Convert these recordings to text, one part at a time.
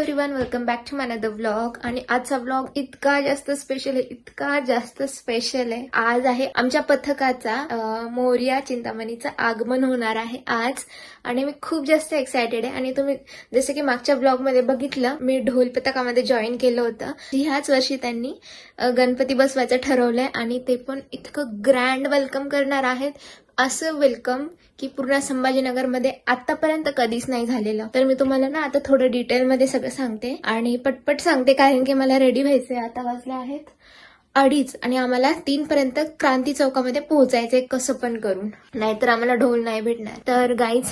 Everyone welcome back to my the vlog आणि आजचा vlog इतका जास्त स्पेशल आहे इतका जास्त स्पेशल आहे. आज आहे आमच्या पथकाचा मोर्या चिंतामणीचं आगमन होणार आहे आज. आणि मी खूप जास्त एक्सायटेड आहे. आणि तुम्ही जसं की मागच्या ब्लॉगमध्ये बघितलं मी ढोल पथकामध्ये जॉईन केलं होतं. ह्याच वर्षी त्यांनी गणपती बसवायचं ठरवलंय. आणि ते पण इतकं ग्रँड वेलकम करणार आहेत. असं वेलकम की पूर्ण संभाजीनगरमध्ये आतापर्यंत कधीच नाही झालेलं. तर मी तुम्हाला ना आता थोडं डिटेलमध्ये सगळं सांगते आणि पटपट सांगते कारण की मला रेडी व्हायचंय. आता वाजले आहेत अडीच आणि आम्हाला तीन पर्यंत क्रांती चौकामध्ये पोहोचायचंय कसं पण करून. नाहीतर आम्हाला ढोल नाही भेटणार. तर गाईज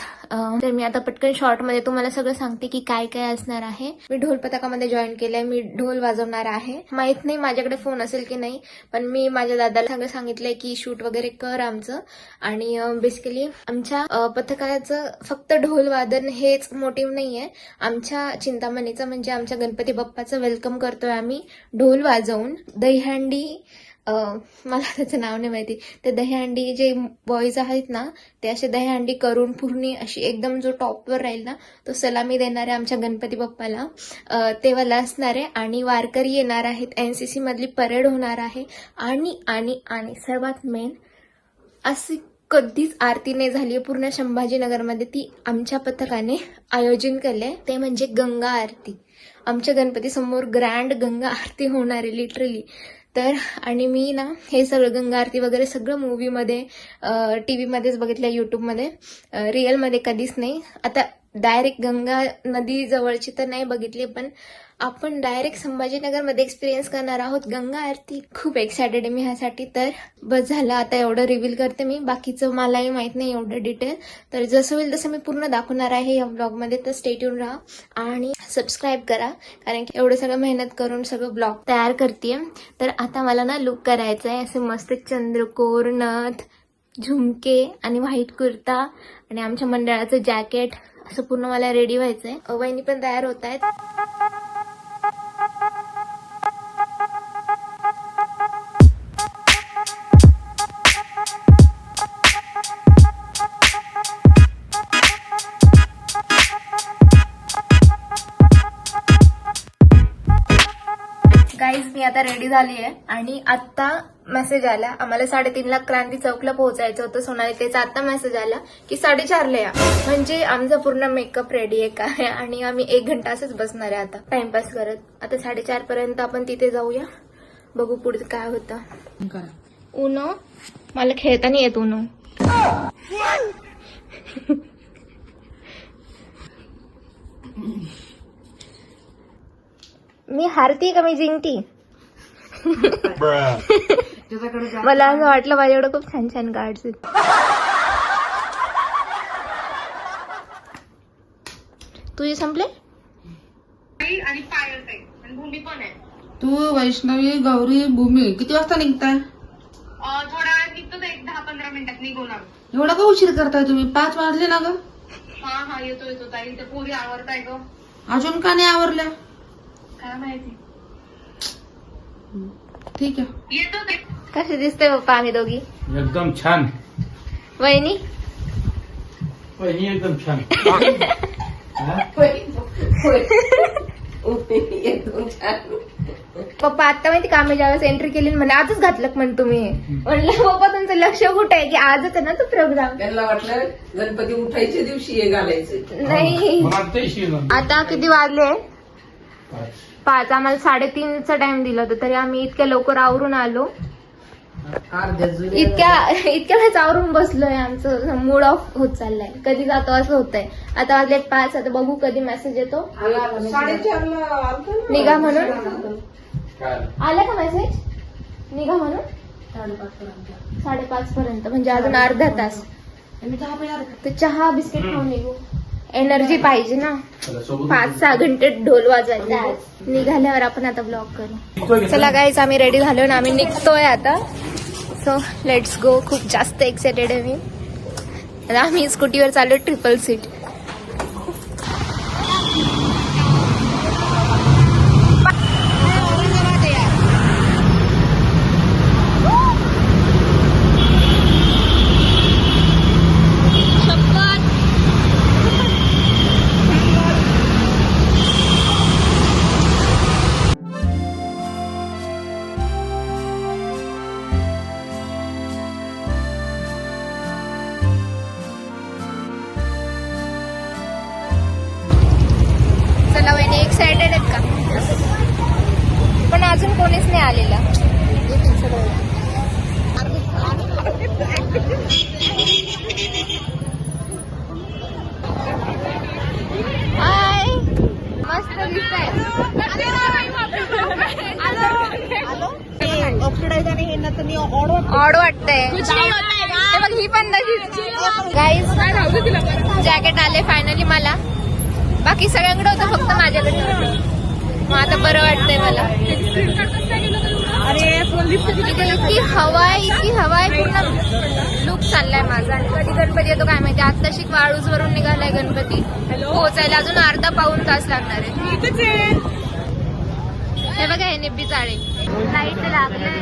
तर मी आता पटकन शॉर्टमध्ये तुम्हाला सगळं सांगते की काय काय असणार आहे. मी ढोल पथकामध्ये जॉईन केलंय. मी ढोल वाजवणार आहे. माहीत नाही माझ्याकडे फोन असेल की नाही पण मी माझ्या दादाला सगळं सांगितलंय की शूट वगैरे कर आमचं. आणि बेसिकली आमच्या पथकाचं फक्त ढोल वादन हेच मोटिव्ह नाहीये. आमच्या चिंतामणीचं म्हणजे आमच्या गणपती बाप्पाचं वेलकम करतोय आम्ही. ढोल वाजवून दहीहंडी दहीहंडी मला त्याचं नाव नाही माहिती. ते दहीहंडी जे बॉईज आहेत ना ते असे दहीहंडी करून पूर्ण अशी एकदम जो टॉपवर राहील ना तो सलामी देणार आहे आमच्या गणपती बाप्पाला. ते वाला असणार आहे आणि वारकरी येणार आहेत. एनसीसी मधली परेड होणार आहे. आणि आणि आणि सर्वात मेन अशी कधीच आरती नाही झाली आहे. पूर्ण संभाजीनगरमध्ये ती आमच्या पथकाने आयोजन केले ते म्हणजे गंगा आरती. आमच्या गणपती समोर ग्रँड गंगा आरती होणार आहे लिटरली तर आणि मी ना हे सगळं गंगा आरती वगैरे सगळं मूवीमध्ये टी व्हीमध्येच बघितलं युट्यूबमध्ये रिअलमध्ये कधीच नाही. आता डायरेक्ट गंगा नदी जवळची तर नाही बघितली पण आपण डायरेक्ट संभाजीनगरमध्ये एक्सपिरियन्स करणार आहोत. गंगा आरती खूप एक्सायटेड आहे मी ह्यासाठी. तर बस झालं आता एवढं रिव्हील करते मी. बाकीचं मलाही माहीत नाही एवढं डिटेल तर जसं होईल तसं मी पूर्ण दाखवणार आहे या ब्लॉगमध्ये तर स्टेट येऊन राहा आणि सबस्क्राईब करा. कारण की एवढं सगळं मेहनत करून सगळं ब्लॉग तयार करते तर आता मला ना लुक करायचं आहे असं मस्त चंद्रकोर नथ झुमके आणि व्हाईट कुर्ता आणि आमच्या मंडळाचं जॅकेट असं पूर्ण मला रेडी व्हायचंय. वहिनी पण तयार होत आहेत. आता रेडी झाली आहे आणि आता मेसेज आला. आम्हाला साडेतीन लाख क्रांती चौकला पोहोचायचं होतं. सोनाली त्याचा आता मेसेज आला की साडेचारला या. म्हणजे आमचा पूर्ण मेकअप रेडी आहे काय आणि आम्ही एक घंटा असंच बसणार आहे आता. टाइमपास करत. आता साडेचार पर्यंत आपण तिथे जाऊया. बघू पुढे काय होतं. उनो मला खेळता नाही येत उनो. मी हारती का? मी जिंकती मला असं वाटलं माझ्याकडे खूप छान छान कार्ड्स आहेत. तुझे संपले? आणि भूमी पण आहे. तू वैष्णवी गौरी भूमी किती वाजता निघताय? वेळात निघतो एक दहा पंधरा मिनिटात निघून एवढा का उशीर करताय तुम्ही? पाच वाजले ना ग? हा हा येतो येतो. ताई ते पुरी आवडताय ग. अजून का नाही आवरल्या? काय माहिती. ठीक आहे. कसे दिसते पप्पा आम्ही दोघी? एकदम छान. वहिनी? वहिनी एकदम छान. हा? पप्पा आता माहिती का आम्ही ज्यावेळेस एंट्री केली म्हणजे आजच घातलं म्हण तुम्ही. म्हणलं पप्पा तुमचं लक्ष कुठे? आहे की आजच आहे ना तो प्रोग्राम त्यांना वाटलं गणपती उठायच्या दिवशी हे घालायचं नाही. आता किती वाजले? पाच आम्हाला साडेतीनचा टाइम दिला होता तरी आम्ही इतक्या लवकर आवरून आलो. इतक्या इतक्या वेळेस आवरून बसलोय आमचं मूड ऑफ होत चाललाय. कधी जातो असं होतंय. आता वाजले पाच आता बघू कधी मेसेज येतो. निघा म्हणून. आला का मेसेज निघा म्हणून. साडेपाच पर्यंत म्हणजे अजून अर्धा तास. तर चहा बिस्किट खाऊन निघू. एनर्जी पाहिजे ना. चला, पाच सहा घंटे ढोल वाजवायचे आज. निघाल्यावर आपण आता ब्लॉक करू? चला गाईच आम्ही रेडी झालो ना आम्ही निघतोय आता. सो लेट्स गो खूप जास्त एक्सायटेड आहे मी. आता आम्ही स्कूटीवर चाललो ट्रिपल सीट ऑड वाटतंय. हे बघ ही पण गाईज जॅकेट आले फायनली मला. बाकी सगळ्यांकडे होतं फक्त माझ्याकडे. मग आता बरं वाटतंय मला. इतकी हवा आहे इतकी हवा आहे पूर्ण लुक चाललाय माझा. आणि कधी गणपती येतो काय माहिती? आता शिक वाळूज वरून निघालाय गणपती. पोहोचायला अजून अर्धा पाऊन तास लागणार आहे. हे बघा हे निब्बी चाळे लाइट लागले.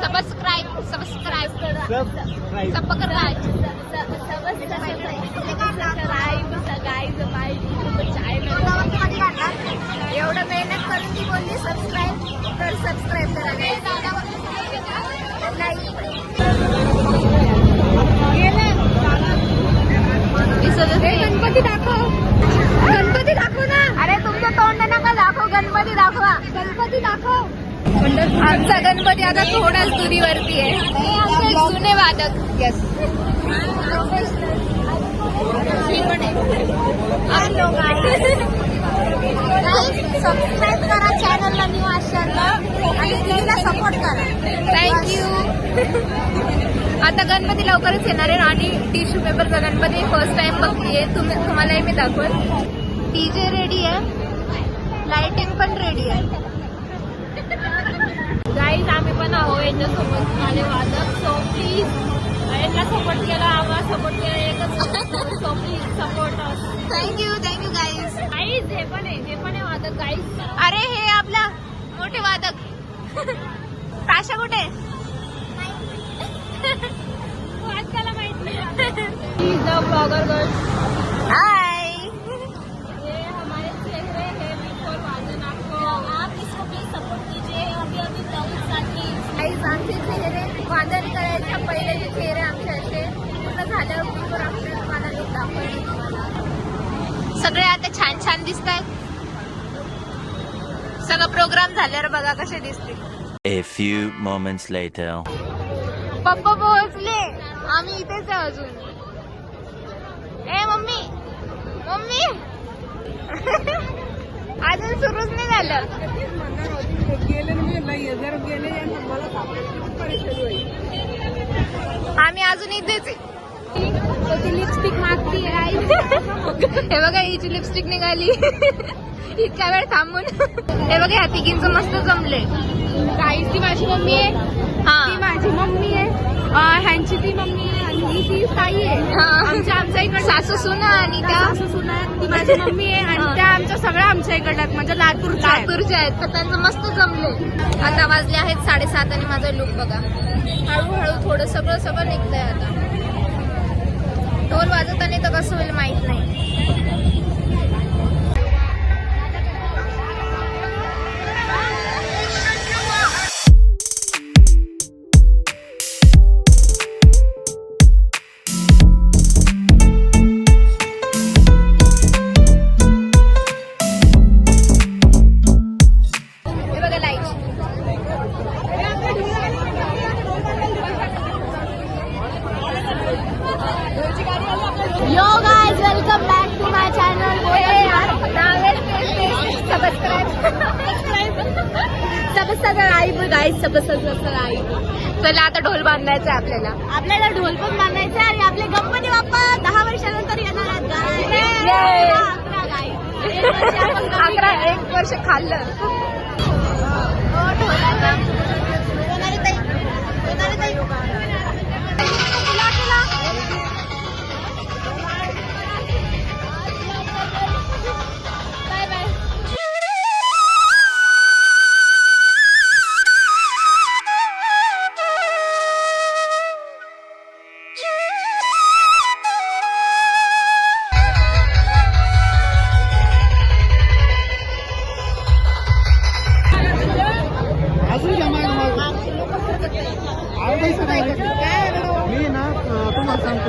सबस्क्राईब सबस्क्राईब सबस्क्राईब एवढं मेहनत करून ती बोलली सबस्क्राईब तर सबस्क्राईब करा. गणपती दाखव. गणपती दाखव ना. अरे तुमचं तोंड नका दाखव गणपती दाखवा. गणपती दाखव. आमचा गणपती आता थोडाच दुरीवरती आहे. हे आमचे एक जुने वादक. येस सबस्क्राईब करा चॅनलला न्यू आशाला आणि दिदीला सपोर्ट करा. थँक्यू आता गणपती लवकरच येणार आहे आणि टिश्यू पेपरचा गणपती फर्स्ट टाइम बघतीये. तुम्ही तुम्हालाही मी दाखवल. डीजे रेडी आहे. लाइटिंग पण रेडी आहे. गाईज आम्ही पण आहो यांच्यासोबत. आले वादक सो प्लीज यांना सपोर्ट केला आम्हाला सपोर्ट केला. एकच so please support thank you thank you guys guys हे पण आहे हे पण आहे वादक गाईज अरे हे आपला मोठे वादक. ताशा कुठे? ब्लॉगर गर्ल हाय ये हमारे चेहरे हैं बिफोर वादन आपको आप इसको प्लीज सपोर्ट कीजिए। अभी अभी ब्लॉग स्टार्ट की गाईज आमचे चेहरे। वादन करायच्या पहिले जे चेहरे आमचे असे पूर्ण झाल्यावर बिफोर आफ्टर तुम्हाला लुक दाखवले सगळे आता छान छान दिसत आहेत सगळं प्रोग्राम झाल्यावर बघा कसे दिसतील. A few moments later. पप्पा पोहोचले. आम्ही इथेच आहे अजून. ए मम्मी. मम्मी. अजून सुरूच नाही झालं. आम्ही अजून इथेच लिपस्टिक मागती हे बघा हिची लिपस्टिक निघाली. इतक्या वेळ थांबून. हे बघा ह्या तिघींचं मस्त जमले गाईस ती माझी मम्मी आहे. हा. माझी मम्मी आहे अं, ह्यांची ती मम्मी आहे आणि ही ती ताई आहे हा. आमच्या आमच्या इकडे सासू सुना आणि त्या सुना आहेत, ती माझी मम्मी आहे हा. आणि त्या आमच्या सगळ्या आमच्या इकडल्या आहेत, म्हणजे लातूरच्या आहेत. तर त्यांचं मस्त जमले आता वाजले आहेत साडेसात आणि माझा लुक बघा हळूहळू थोडं सगळं सगळं निघतंय आता ढोल वाजवताना तर कसं होईल माहीत नाही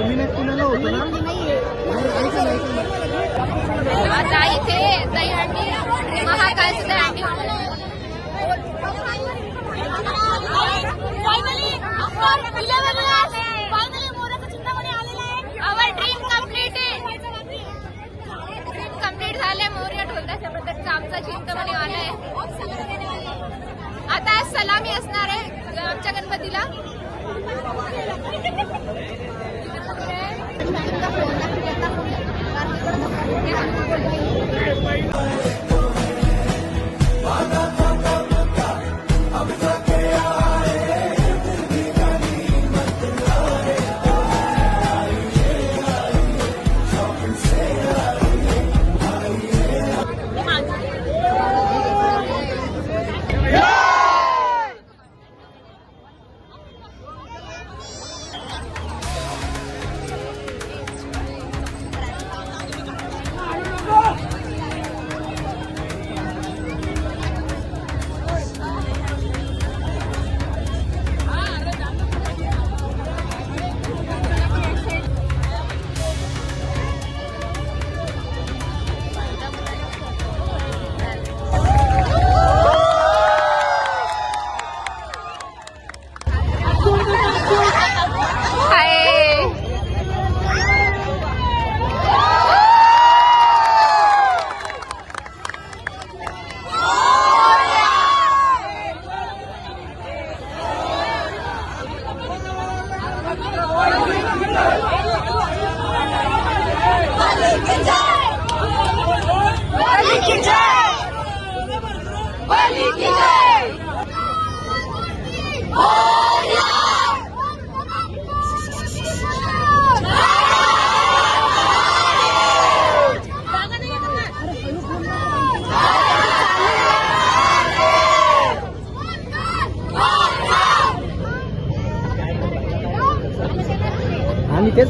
तुम्हाला सांगतो मी नाही पुण्याला होतो ना? आता इथे दहीहंडी दहीहंडी आमचा चिंतमणी आता आज सलामी असणार आहे आमच्या गणपतीला. 哎，喂。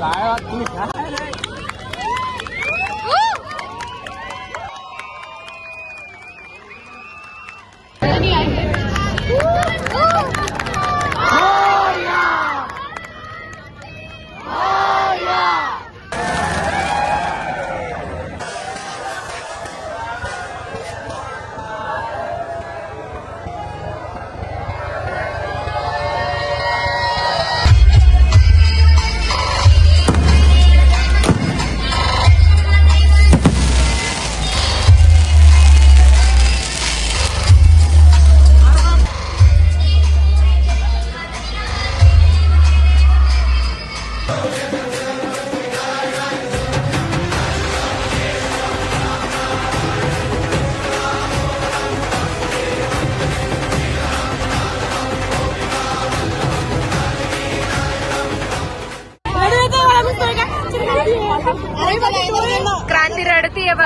घेऊन येत आहे क्रांती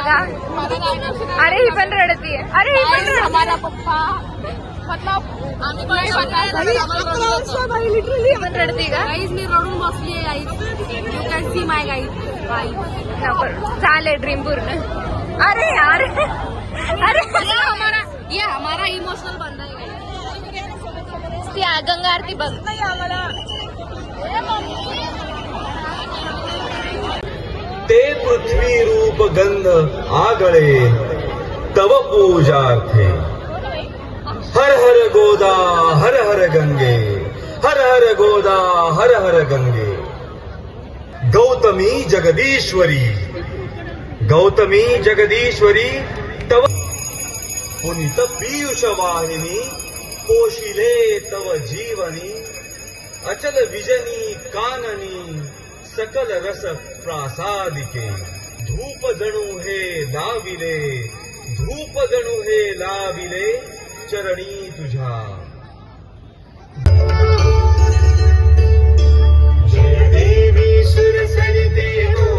बघा. अरे ही पण रडतीये. अरे ही पण हमारा पप्पा पण रडती का? मी रडून बसली आहे you can see my guide चालेल ड्रीम पूर्ण. अरे यार अरे. ये हमारा ये हमारा इमोशनल है ती आ- गंगा आरती बघ. ते पृथ्वी रूप गंध आगळे, तव पूजार्थे। हर हर गोदा, हर हर गंगे, हर हर गोदा, हर हर गंगे। गौतमी जगदीश्वरी गौतमी जगदीश्वरी, तव पुनित पीयूष वाहिनी पोशिले तव जीवनी, अचल विजनी, काननी, सकल रस प्रासादिके। धूप जणू हे लाविले. धूप जणू हे लाविले चरणी तुझ्या. जय देवी सुरसरिते देव.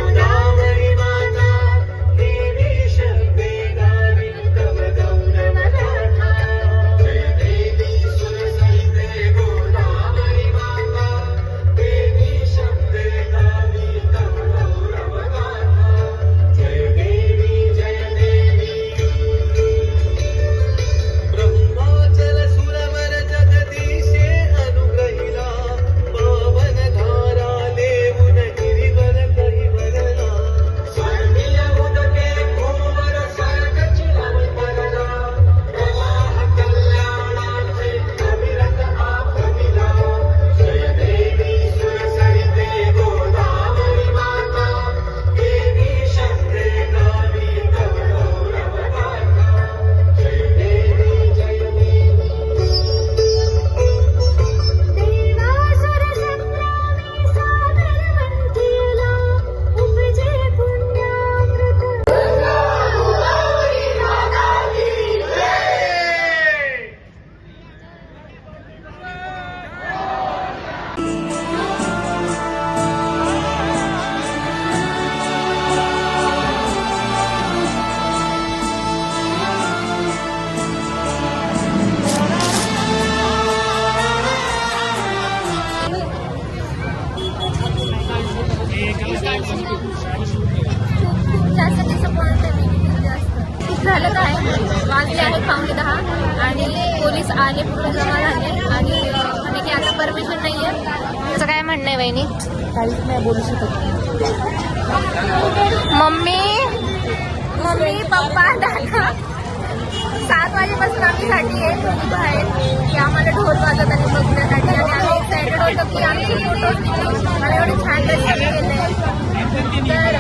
पोलीस आले पूर्ण जमा झाले आणि म्हणे की आता परमिशन नाहीये. तुझं काय म्हणणं आहे वहिनी? काहीच नाही बोलू शकत मम्मी मम्मी पप्पा दादा. सात वाजेपासून आम्ही साठी आहे दोन्ही बाहेर. की आम्हाला ढोल वाजवताना बघण्यासाठी. आणि आम्ही एक्सायटेड होतो की आमचे फोटोज मला एवढे छान दर्शन केले तर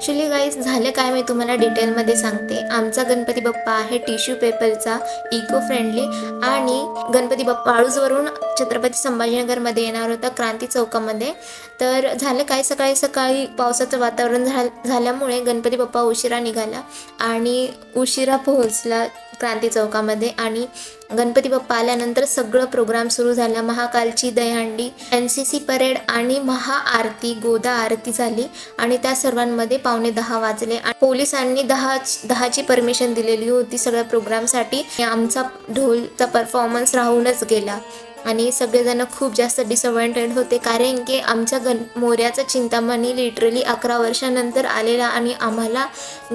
ॲक्च्युली गाईज झालं काय मी तुम्हाला डिटेलमध्ये सांगते. आमचा गणपती बाप्पा आहे टिश्यू पेपरचा इको फ्रेंडली आणि गणपती बाप्पा आळूजवरून छत्रपती संभाजीनगरमध्ये येणार होता क्रांती चौकामध्ये. तर झालं काय सकाळी सकाळी पावसाचं वातावरण झा झाल्यामुळे गणपती बाप्पा उशिरा निघाला आणि उशिरा पोहोचला क्रांती चौकामध्ये आणि गणपती बाप्पा आल्यानंतर सगळं प्रोग्राम सुरू झाला. महाकालची Dahihandi N C C parade आणि महाआरती गोदा आरती झाली आणि त्या सर्वांमध्ये पावणे दहा वाजले. आणि पोलिसांनी दहा दहाची परमिशन दिलेली होती. सगळ्या प्रोग्रामसाठी आमचा ढोलचा परफॉर्मन्स राहूनच गेला. आणि सगळेजण खूप जास्त डिसअपॉइंटेड होते कारण की आमच्या गण मोऱ्याचा चिंतामणी लिटरली अकरा वर्षानंतर आलेला आणि आम्हाला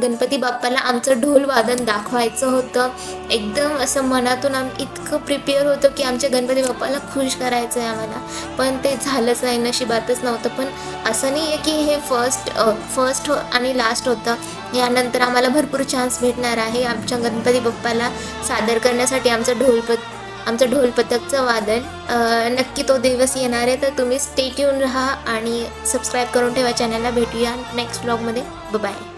गणपती बाप्पाला आमचं ढोल वादन दाखवायचं होतं. एकदम असं मनातून आम्ही इतकं प्रिपेअर होतो की आमच्या गणपती बाप्पाला खुश करायचं आहे आम्हाला. पण ते झालंच नाही नशिबातच नव्हतं. पण असं नाही आहे की हे फर्स्ट फर्स्ट हो आणि लास्ट होतं. यानंतर आम्हाला भरपूर चान्स भेटणार आहे. आमच्या गणपती बाप्पाला सादर करण्यासाठी आमचं ढोलपत आमचं ढोल पथकचं वादन नक्की तो दिवस येणार आहे तर तुम्ही स्टेट येऊन राहा आणि सबस्क्राईब करून ठेवा चॅनलला भेटूया नेक्स्ट ब्लॉगमध्ये बाय